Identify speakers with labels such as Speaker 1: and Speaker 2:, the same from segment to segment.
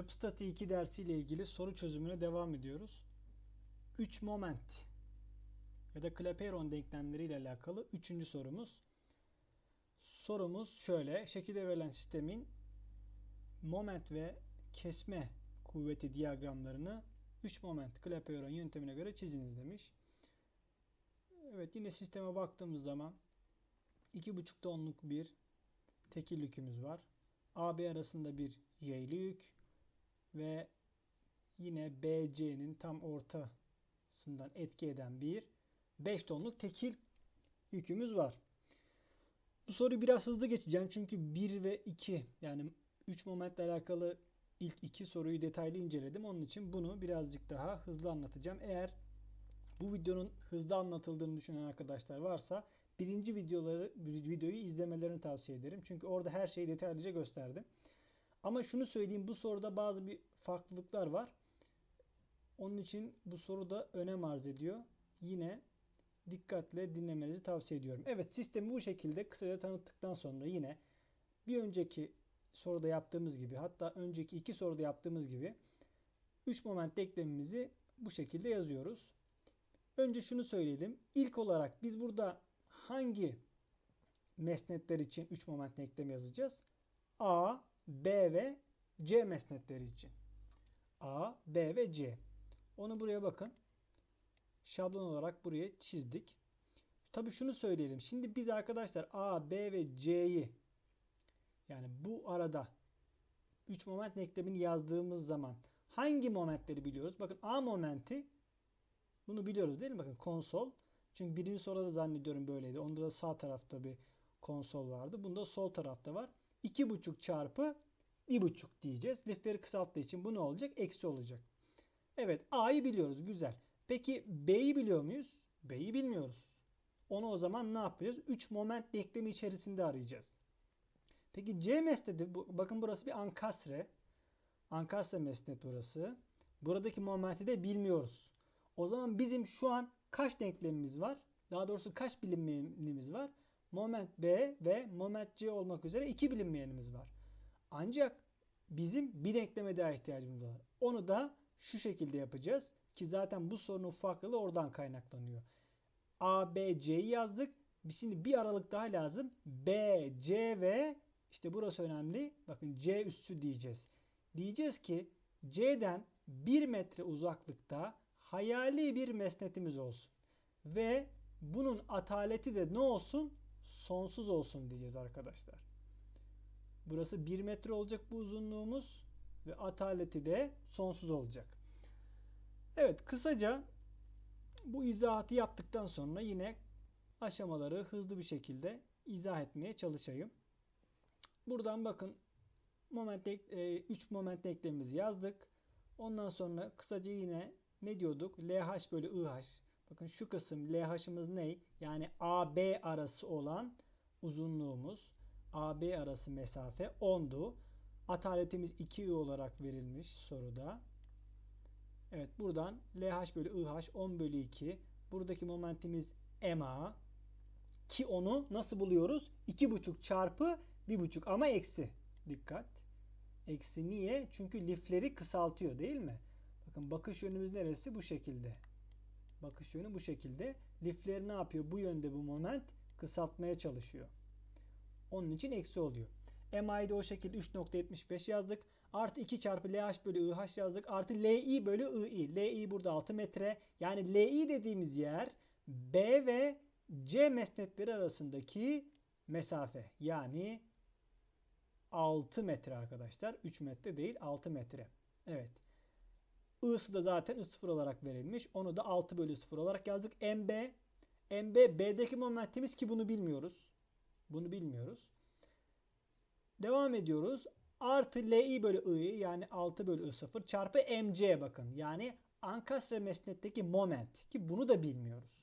Speaker 1: Yapı statiği 2 dersiyle ilgili soru çözümüne devam ediyoruz. 3 moment ya da Clapeyron denklemleri ile alakalı 3. sorumuz. Sorumuz şöyle. Şekilde verilen sistemin moment ve kesme kuvveti diyagramlarını 3 moment Clapeyron yöntemine göre çiziniz demiş. Evet yine sisteme baktığımız zaman 2,5 tonluk bir tekil yükümüz var. AB arasında bir y'li yük ve yine BC'nin tam ortasından etki eden bir 5 tonluk tekil yükümüz var. Bu soruyu biraz hızlı geçeceğim çünkü 1 ve 2 yani 3 momentle alakalı ilk iki soruyu detaylı inceledim. Onun için bunu birazcık daha hızlı anlatacağım. Eğer bu videonun hızlı anlatıldığını düşünen arkadaşlar varsa birinci videoları videoyu izlemelerini tavsiye ederim. Çünkü orada her şeyi detaylıca gösterdim. Ama şunu söyleyeyim bu soruda bazı bir farklılıklar var. Onun için bu soru da önem arz ediyor. Yine dikkatle dinlemenizi tavsiye ediyorum. Evet sistemi bu şekilde kısaca tanıttıktan sonra yine bir önceki soruda yaptığımız gibi hatta önceki iki soruda yaptığımız gibi 3 moment denklemimizi bu şekilde yazıyoruz. Önce şunu söyleyelim. İlk olarak biz burada hangi mesnetler için 3 moment denklemi yazacağız? A, B ve C mesnetleri için. A, B ve C. Onu buraya bakın. Şablon olarak buraya çizdik. Tabii şunu söyleyelim. Şimdi biz arkadaşlar A, B ve C'yi yani bu arada 3 moment denklemini yazdığımız zaman hangi momentleri biliyoruz? Bakın A momenti bunu biliyoruz değil mi? Bakın konsol. Çünkü birinci soruda da zannediyorum böyleydi. Onda da sağ tarafta bir konsol vardı. Bunda sol tarafta var. 2,5 çarpı 1,5 diyeceğiz. Lifleri kısalttığı için bu ne olacak? Eksi olacak. Evet A'yı biliyoruz. Güzel. Peki B'yi biliyor muyuz? B'yi bilmiyoruz. Onu o zaman ne yapacağız? 3 moment denklemi içerisinde arayacağız. Peki C mesneti bakın burası bir ankastre. Ankastre mesnet burası. Buradaki momenti de bilmiyoruz. O zaman bizim şu an kaç denklemimiz var? Daha doğrusu kaç bilinmeyenimiz var? Moment B ve moment C olmak üzere iki bilinmeyenimiz var. Ancak bizim bir denkleme daha ihtiyacımız var. Onu da şu şekilde yapacağız ki zaten bu sorunun farklılığı oradan kaynaklanıyor. A, B, C'yi yazdık. Şimdi bir aralık daha lazım. B, C ve işte burası önemli. Bakın C üssü diyeceğiz. Diyeceğiz ki C'den 1 metre uzaklıkta hayali bir mesnetimiz olsun. Ve bunun ataleti de ne olsun? Sonsuz olsun diyeceğiz arkadaşlar. Burası 1 metre olacak bu uzunluğumuz ve ataleti de sonsuz olacak. Evet kısaca bu izahatı yaptıktan sonra yine aşamaları hızlı bir şekilde izah etmeye çalışayım. Buradan bakın moment 3 moment denklemimizi yazdık. Ondan sonra kısaca yine ne diyorduk? LH bölü IH. Bakın şu kısım LH'ımız ne? Yani AB arası olan uzunluğumuz. AB arası mesafe 10'du. Ataletimiz 2I olarak verilmiş soruda. Evet buradan LH bölü IH 10 bölü 2. Buradaki momentimiz MA. Ki onu nasıl buluyoruz? 2,5 çarpı 1,5 ama eksi. Dikkat. Eksi niye? Çünkü lifleri kısaltıyor değil mi? Bakın bakış yönümüz neresi? Bu şekilde. Bakış yönü bu şekilde. Lifleri ne yapıyor? Bu yönde bu moment kısaltmaya çalışıyor. Onun için eksi oluyor. MI'de o şekilde 3.75 yazdık. Artı 2 çarpı LH bölü IH yazdık. Artı LI bölü II. LI burada 6 metre. Yani LI dediğimiz yer B ve C mesnetleri arasındaki mesafe. Yani 6 metre arkadaşlar. 3 metre değil 6 metre. Evet. I'sı da zaten I0 olarak verilmiş. Onu da 6 bölü 0 olarak yazdık. MB. MB B'deki momentimiz ki bunu bilmiyoruz. Bunu bilmiyoruz. Devam ediyoruz. Artı Li bölü I yani 6 bölü I0 çarpı MC bakın. Yani ankastre mesnetteki moment ki bunu da bilmiyoruz.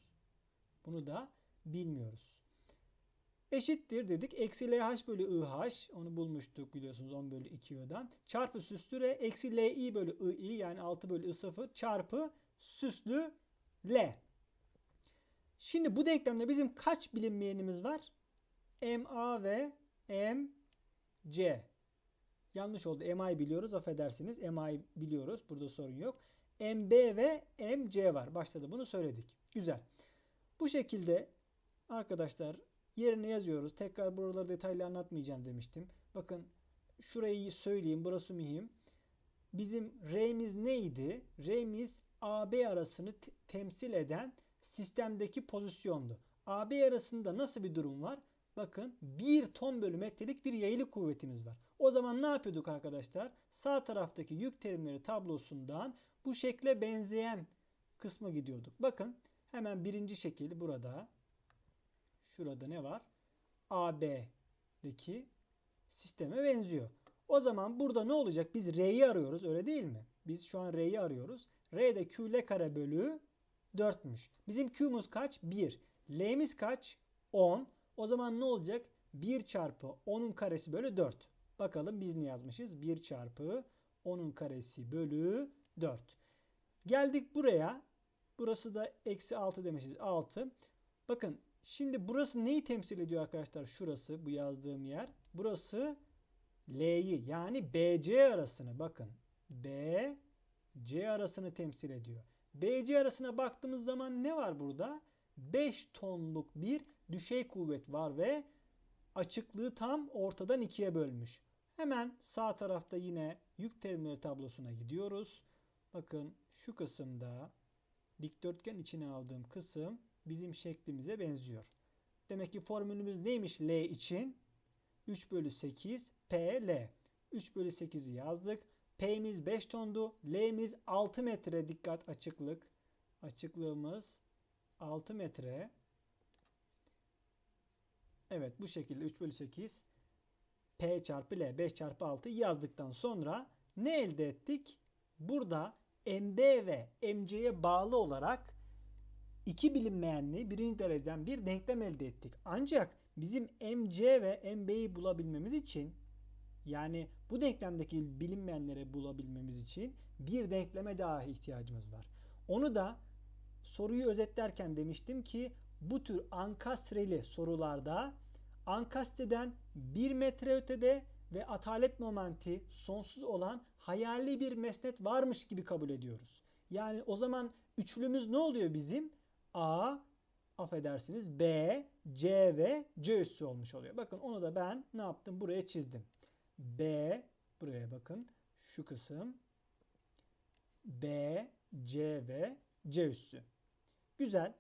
Speaker 1: Bunu da bilmiyoruz. Eşittir dedik. Eksi LH bölü IH. Onu bulmuştuk biliyorsunuz 10 bölü 2I'dan. Çarpı süslü Eksi LI bölü II yani 6 bölü I0 çarpı süslü L. Şimdi bu denklemde bizim kaç bilinmeyenimiz var? MA ve MC. yanlış oldu. MI biliyoruz affedersiniz. MI biliyoruz. Burada sorun yok. MB ve MC var. Başta da bunu söyledik. Güzel. Bu şekilde arkadaşlar yerine yazıyoruz. Tekrar buraları detaylı anlatmayacağım demiştim. Bakın şurayı söyleyeyim. Burası mühim. Bizim R'miz neydi? R'miz AB arasını te- temsil eden sistemdeki pozisyondu. AB arasında nasıl bir durum var? Bakın 1 ton bölü metrelik bir yayılı kuvvetimiz var. O zaman ne yapıyorduk arkadaşlar? Sağ taraftaki yük terimleri tablosundan bu şekle benzeyen kısma gidiyorduk. Bakın hemen birinci şekil burada. Şurada ne var? AB'deki sisteme benziyor. O zaman burada ne olacak? Biz R'yi arıyoruz öyle değil mi? Biz şu an R'yi arıyoruz. R de Q L kare bölü 4'müş. Bizim Q'muz kaç? 1. L'miz kaç? 10. O zaman ne olacak? 1 çarpı 10'un karesi bölü 4. Bakalım biz ne yazmışız? 1 çarpı 10'un karesi bölü 4. Geldik buraya. Burası da eksi 6 demişiz. 6. Bakın şimdi burası neyi temsil ediyor arkadaşlar? Şurası bu yazdığım yer. Burası L'yi yani BC arasını bakın. B C arasını temsil ediyor. BC arasına baktığımız zaman ne var burada? 5 tonluk bir düşey kuvvet var ve açıklığı tam ortadan ikiye bölmüş. Hemen sağ tarafta yine yük terimleri tablosuna gidiyoruz. Bakın şu kısımda dikdörtgen içine aldığım kısım bizim şeklimize benziyor. Demek ki formülümüz neymiş L için? 3 bölü 8 PL. 3 bölü 8'i yazdık. P'miz 5 tondu. L'miz 6 metre dikkat açıklık. Açıklığımız 6 metre. Evet bu şekilde 3 bölü 8 P çarpı L 5 çarpı 6 yazdıktan sonra ne elde ettik? Burada MB ve MC'ye bağlı olarak iki bilinmeyenli birinci dereceden bir denklem elde ettik. Ancak bizim MC ve MB'yi bulabilmemiz için yani bu denklemdeki bilinmeyenleri bulabilmemiz için bir denkleme daha ihtiyacımız var. Onu da soruyu özetlerken demiştim ki bu tür ankastreli sorularda ankastreden 1 metre ötede ve atalet momenti sonsuz olan hayali bir mesnet varmış gibi kabul ediyoruz. Yani o zaman üçlümüz ne oluyor bizim? A, affedersiniz B, C ve C üssü olmuş oluyor. Bakın onu da ben ne yaptım? Buraya çizdim. B, buraya bakın şu kısım B, C ve C üssü. Güzel.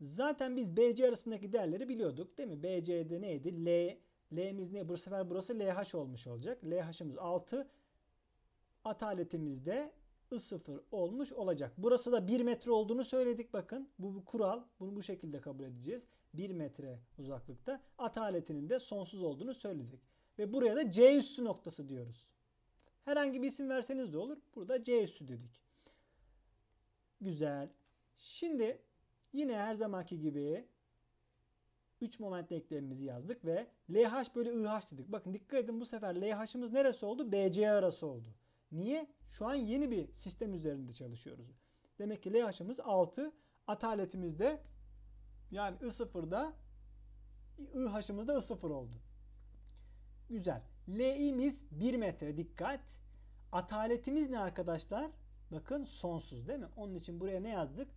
Speaker 1: Zaten biz BC arasındaki değerleri biliyorduk değil mi? BC'de neydi? L, L'miz ne? Bu sefer burası LH olmuş olacak. LH'ımız 6. Ataletimiz de I0 olmuş olacak. Burası da 1 metre olduğunu söyledik bakın. Bu bir kural. Bunu bu şekilde kabul edeceğiz. 1 metre uzaklıkta. Ataletinin de sonsuz olduğunu söyledik. Ve buraya da C üssü noktası diyoruz. Herhangi bir isim verseniz de olur. Burada C üssü dedik. Güzel. Şimdi yine her zamanki gibi 3 moment denklemimizi yazdık ve LH bölü IH dedik. Bakın dikkat edin bu sefer LH'ımız neresi oldu? BC arası oldu. Niye? Şu an yeni bir sistem üzerinde çalışıyoruz. Demek ki LH'ımız 6. Ataletimiz de yani I0'da IH'ımız da I0 oldu. Güzel. L'imiz 1 metre dikkat. Ataletimiz ne arkadaşlar? Bakın sonsuz değil mi? Onun için buraya ne yazdık?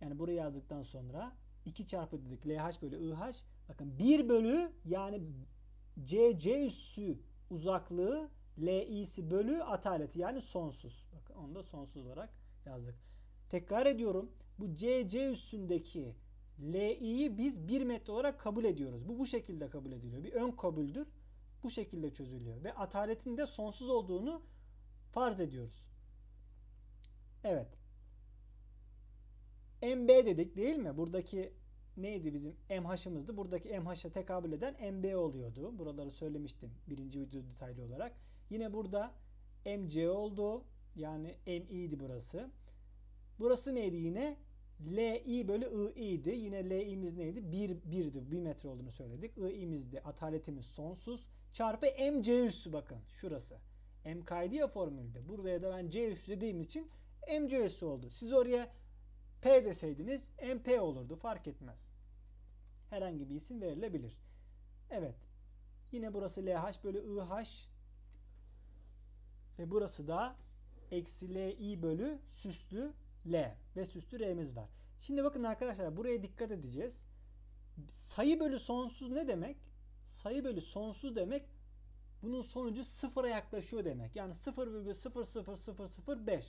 Speaker 1: Yani buraya yazdıktan sonra 2 çarpı dedik LH bölü IH. Bakın 1 bölü yani CC üssü uzaklığı LI'si bölü ataleti yani sonsuz. Bakın onu da sonsuz olarak yazdık. Tekrar ediyorum. Bu CC üssündeki LI'yi biz 1 metre olarak kabul ediyoruz. Bu bu şekilde kabul ediliyor. Bir ön kabuldür. Bu şekilde çözülüyor. Ve ataletin de sonsuz olduğunu farz ediyoruz. Evet. MB dedik değil mi? Buradaki neydi bizim MH'ımızdı. Buradaki MH'a tekabül eden MB oluyordu. Buraları söylemiştim birinci video detaylı olarak. Yine burada MC oldu. Yani MI'di burası. Burası neydi yine? LI bölü II'di. Yine LI'miz neydi? 1, 1'di. 1 metre olduğunu söyledik. II'miz de ataletimiz sonsuz. Çarpı MC üssü bakın. Şurası. MK'ydı ya formülde. Buraya da ben C üssü dediğim için MC üssü oldu. Siz oraya P deseydiniz MP olurdu. Fark etmez. Herhangi bir isim verilebilir. Evet. Yine burası LH bölü IH Ve burası da eksi Li bölü süslü L ve süslü R'miz var. Şimdi bakın arkadaşlar buraya dikkat edeceğiz. Sayı bölü sonsuz ne demek? Sayı bölü sonsuz demek bunun sonucu sıfıra yaklaşıyor demek. Yani 0,00005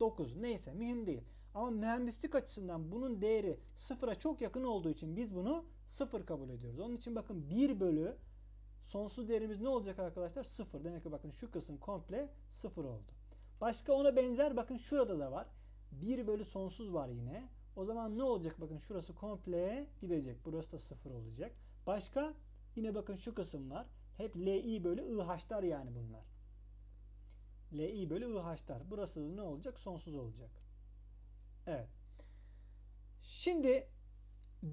Speaker 1: 9 neyse mühim değil. Ama mühendislik açısından bunun değeri sıfıra çok yakın olduğu için biz bunu sıfır kabul ediyoruz. Onun için bakın 1 bölü sonsuz değerimiz ne olacak arkadaşlar? Sıfır. Demek ki bakın şu kısım komple sıfır oldu. Başka ona benzer bakın şurada da var. 1 bölü sonsuz var yine. O zaman ne olacak? Bakın şurası komple gidecek. Burası da sıfır olacak. Başka yine bakın şu kısımlar. Hep Li bölü IH'lar yani bunlar. Li bölü IH'lar. Burası ne olacak? Sonsuz olacak. Evet. Şimdi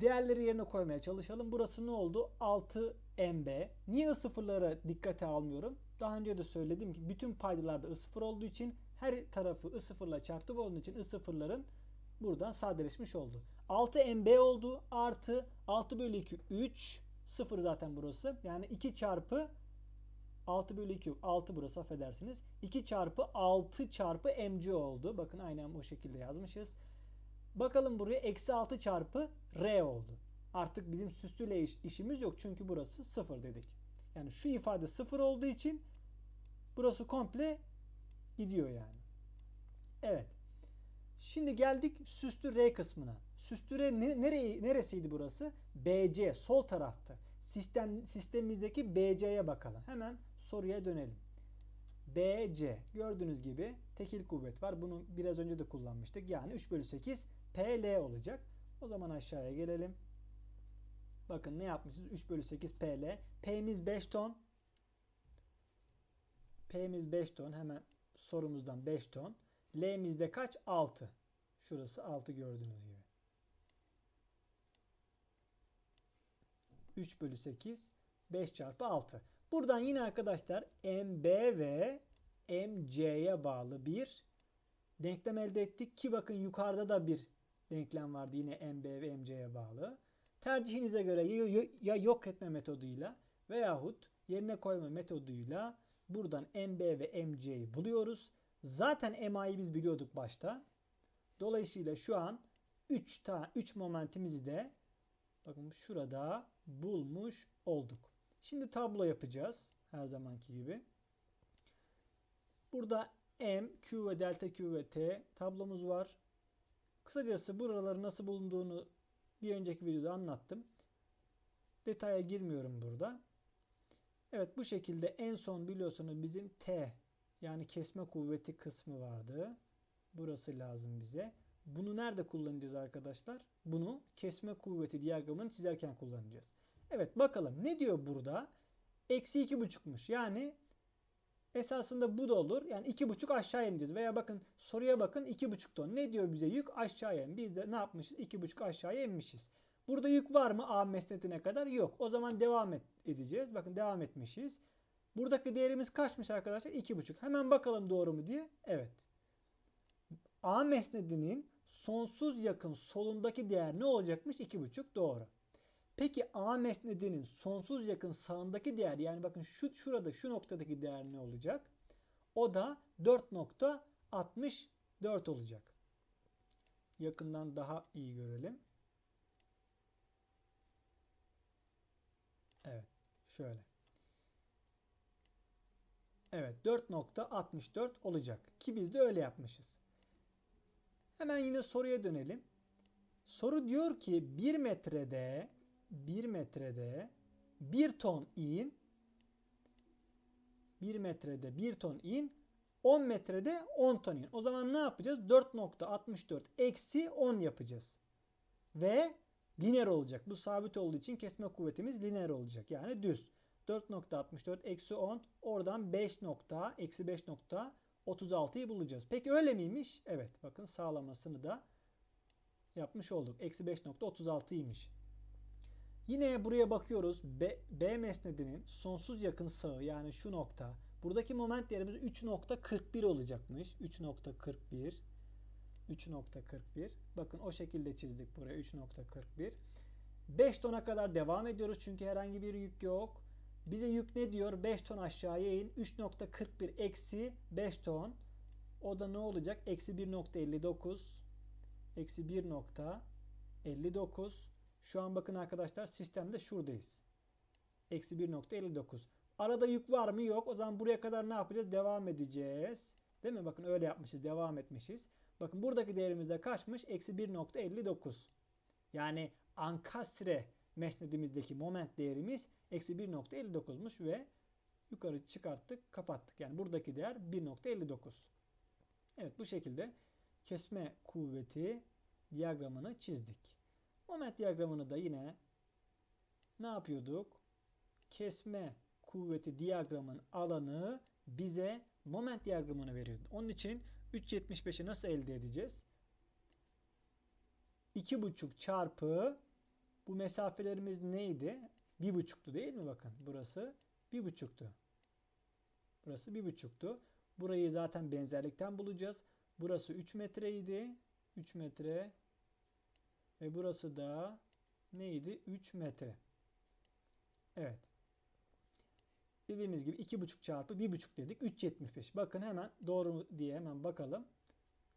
Speaker 1: değerleri yerine koymaya çalışalım. Burası ne oldu? 6 MB. Niye I sıfırlara dikkate almıyorum? Daha önce de söyledim ki bütün paydalarda I sıfır olduğu için her tarafı I sıfırla çarptı olduğu için I sıfırların buradan sadeleşmiş oldu. 6 MB oldu. Artı 6 bölü 2 3. 0 zaten burası. Yani 2 çarpı 6 bölü 2 yok. 6 burası affedersiniz. 2 çarpı 6 çarpı mc oldu. Bakın aynen bu şekilde yazmışız. Bakalım buraya eksi 6 çarpı r oldu. Artık bizim süslüyle iş, işimiz yok. Çünkü burası 0 dedik. Yani şu ifade 0 olduğu için burası komple gidiyor yani. Evet. Şimdi geldik süslü R kısmına. Süslü R ne, nereye, neresiydi burası? BC sol taraftı. Sistem sistemimizdeki BC'ye bakalım. Hemen soruya dönelim. BC gördüğünüz gibi tekil kuvvet var. Bunu biraz önce de kullanmıştık. Yani 3 bölü 8 PL olacak. O zaman aşağıya gelelim. Bakın ne yapmışız? 3 bölü 8 PL. P'miz 5 ton. P'miz 5 ton. Hemen sorumuzdan 5 ton. L'mizde kaç? 6. Şurası 6 gördüğünüz gibi. 3 bölü 8 5 çarpı 6. Buradan yine arkadaşlar MB ve MC'ye bağlı bir denklem elde ettik ki bakın yukarıda da bir denklem vardı yine MB ve MC'ye bağlı. Tercihinize göre ya yok etme metoduyla veyahut yerine koyma metoduyla buradan MB ve MC'yi buluyoruz. Zaten MA'yı biz biliyorduk başta. Dolayısıyla şu an 3 tane 3 momentimizi de bakın şurada bulmuş olduk. Şimdi tablo yapacağız her zamanki gibi. Burada M, Q ve delta Q ve T tablomuz var. Kısacası buraları nasıl bulunduğunu bir önceki videoda anlattım. Detaya girmiyorum burada. Evet bu şekilde en son biliyorsunuz bizim T yani kesme kuvveti kısmı vardı. Burası lazım bize. Bunu nerede kullanacağız arkadaşlar? Bunu kesme kuvveti diyagramını çizerken kullanacağız. Evet bakalım ne diyor burada? Eksi iki buçukmuş. Yani esasında bu da olur. Yani iki buçuk aşağı ineceğiz. Veya bakın soruya bakın iki buçuk ton. Ne diyor bize yük? Aşağıya in. Biz de ne yapmışız? İki buçuk aşağıya inmişiz. Burada yük var mı A mesnetine kadar? Yok. O zaman devam et, edeceğiz. Bakın devam etmişiz. Buradaki değerimiz kaçmış arkadaşlar? İki buçuk. Hemen bakalım doğru mu diye. Evet. A mesnedinin sonsuz yakın solundaki değer ne olacakmış? 2,5 doğru. Peki A mesnedinin sonsuz yakın sağındaki değer yani bakın şu şurada şu noktadaki değer ne olacak? O da 4.64 olacak. Yakından daha iyi görelim. Evet. Şöyle. Evet 4.64 olacak. Ki biz de öyle yapmışız. Hemen yine soruya dönelim. Soru diyor ki 1 metrede 1 metrede 1 ton in 1 metrede 1 ton in 10 metrede 10 ton in. O zaman ne yapacağız? 4.64 eksi 10 yapacağız. Ve lineer olacak. Bu sabit olduğu için kesme kuvvetimiz lineer olacak. Yani düz. 4.64 eksi 10 oradan 5 nokta eksi 5 nokta 36'yı bulacağız. Peki öyle miymiş? Evet bakın sağlamasını da yapmış olduk. Eksi 5.36'ymış. Yine buraya bakıyoruz. B, B mesnedinin sonsuz yakın sağı yani şu nokta. Buradaki moment değerimiz 3.41 olacakmış. 3.41 3.41 Bakın o şekilde çizdik buraya 3.41 5 tona kadar devam ediyoruz çünkü herhangi bir yük yok. Bize yük ne diyor? 5 ton aşağıya in. 3.41 eksi 5 ton. O da ne olacak? Eksi 1.59. Eksi 1.59. Şu an bakın arkadaşlar sistemde şuradayız. Eksi 1.59. Arada yük var mı? Yok. O zaman buraya kadar ne yapacağız? Devam edeceğiz. Değil mi? Bakın öyle yapmışız. Devam etmişiz. Bakın buradaki değerimiz de kaçmış? Eksi 1.59. Yani ankastre mesnedimizdeki moment değerimiz eksi 1.59'muş ve yukarı çıkarttık kapattık. Yani buradaki değer 1.59. Evet bu şekilde kesme kuvveti diyagramını çizdik. Moment diyagramını da yine ne yapıyorduk? Kesme kuvveti diyagramın alanı bize moment diyagramını veriyordu. Onun için 3.75'i nasıl elde edeceğiz? 2.5 çarpı bu mesafelerimiz neydi? 1.5'tu değil mi bakın? Burası 1.5'tu. Burası 1.5'tu. Burayı zaten benzerlikten bulacağız. Burası 3 metreydi. 3 metre. Ve burası da neydi? 3 metre. Evet. Dediğimiz gibi 2.5 çarpı 1.5 dedik. 3.75. Bakın hemen doğru diye hemen bakalım.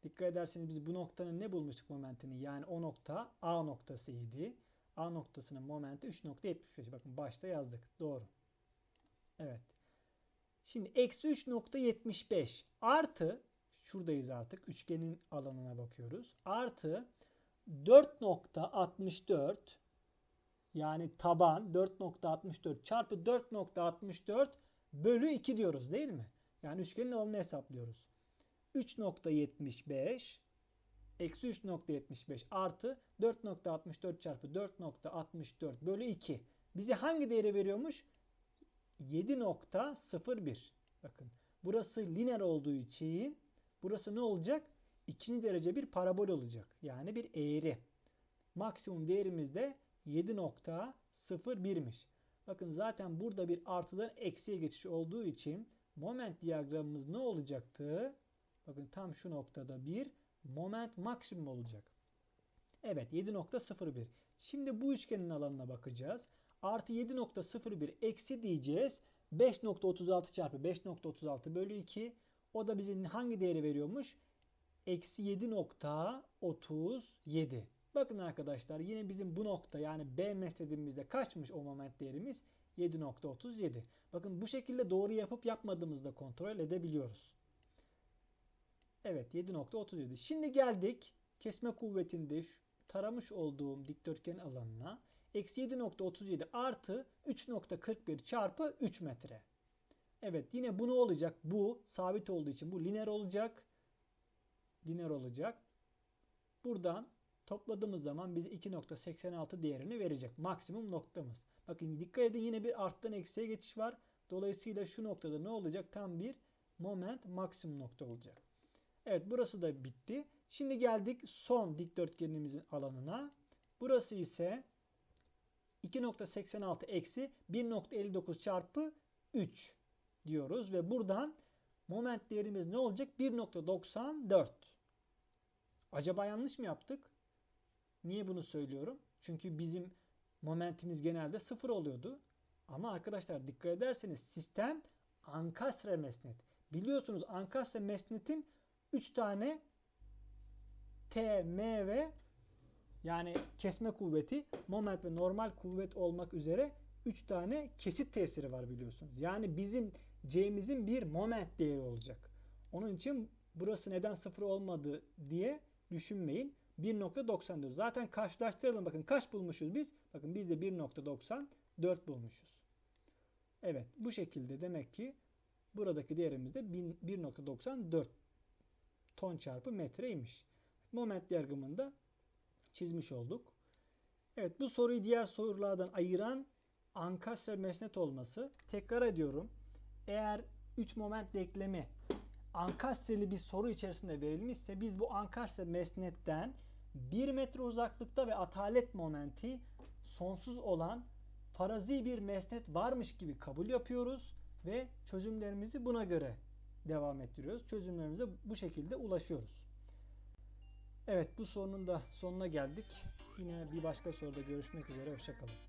Speaker 1: Dikkat ederseniz biz bu noktanın ne bulmuştuk momentini? Yani o nokta A noktasıydı. A noktasının momenti 3.75. Bakın başta yazdık. Doğru. Evet. Şimdi eksi 3.75 artı şuradayız artık. Üçgenin alanına bakıyoruz. Artı 4.64 yani taban 4.64 çarpı 4.64 bölü 2 diyoruz değil mi? Yani üçgenin alanını hesaplıyoruz. 3.75 eksi 3.75 artı 4.64 çarpı 4.64 bölü 2. Bize hangi değeri veriyormuş? 7.01. Bakın burası lineer olduğu için burası ne olacak? İkinci derece bir parabol olacak. Yani bir eğri. Maksimum değerimiz de 7.01'miş. Bakın zaten burada bir artıdan eksiye geçiş olduğu için moment diyagramımız ne olacaktı? Bakın tam şu noktada bir moment maksimum olacak. Evet 7.01. Şimdi bu üçgenin alanına bakacağız. Artı 7.01 eksi diyeceğiz. 5.36 çarpı 5.36 bölü 2. O da bize hangi değeri veriyormuş? Eksi 7.37. Bakın arkadaşlar yine bizim bu nokta yani B mesnedimizde kaçmış o moment değerimiz? 7.37. Bakın bu şekilde doğru yapıp yapmadığımızda kontrol edebiliyoruz. Evet 7.37. Şimdi geldik kesme kuvvetinde şu taramış olduğum dikdörtgen alanına. Eksi 7.37 artı 3.41 çarpı 3 metre. Evet yine bu ne olacak? Bu sabit olduğu için bu lineer olacak. Lineer olacak. Buradan topladığımız zaman bize 2.86 değerini verecek. Maksimum noktamız. Bakın dikkat edin yine bir arttan eksiye geçiş var. Dolayısıyla şu noktada ne olacak? Tam bir moment maksimum nokta olacak. Evet burası da bitti. Şimdi geldik son dikdörtgenimizin alanına. Burası ise 2.86 eksi 1.59 çarpı 3 diyoruz. Ve buradan moment değerimiz ne olacak? 1.94. Acaba yanlış mı yaptık? Niye bunu söylüyorum? Çünkü bizim momentimiz genelde sıfır oluyordu. Ama arkadaşlar dikkat ederseniz sistem ankastre mesnet. Biliyorsunuz ankastre mesnetin 3 tane T, M ve yani kesme kuvveti, moment ve normal kuvvet olmak üzere 3 tane kesit tesiri var biliyorsunuz. Yani bizim C'mizin bir moment değeri olacak. Onun için burası neden sıfır olmadı diye düşünmeyin. 1.94. Zaten karşılaştıralım. Bakın kaç bulmuşuz biz? Bakın biz de 1.94 bulmuşuz. Evet bu şekilde demek ki buradaki değerimiz de 1.94 ton çarpı metreymiş. Moment yargımını da çizmiş olduk. Evet bu soruyu diğer sorulardan ayıran ankastre mesnet olması. Tekrar ediyorum. Eğer 3 moment denklemi ankastreli bir soru içerisinde verilmişse biz bu ankastre mesnetten 1 metre uzaklıkta ve atalet momenti sonsuz olan farazi bir mesnet varmış gibi kabul yapıyoruz ve çözümlerimizi buna göre devam ettiriyoruz. Çözümlerimize bu şekilde ulaşıyoruz. Evet bu sorunun da sonuna geldik. Yine bir başka soruda görüşmek üzere. Hoşçakalın.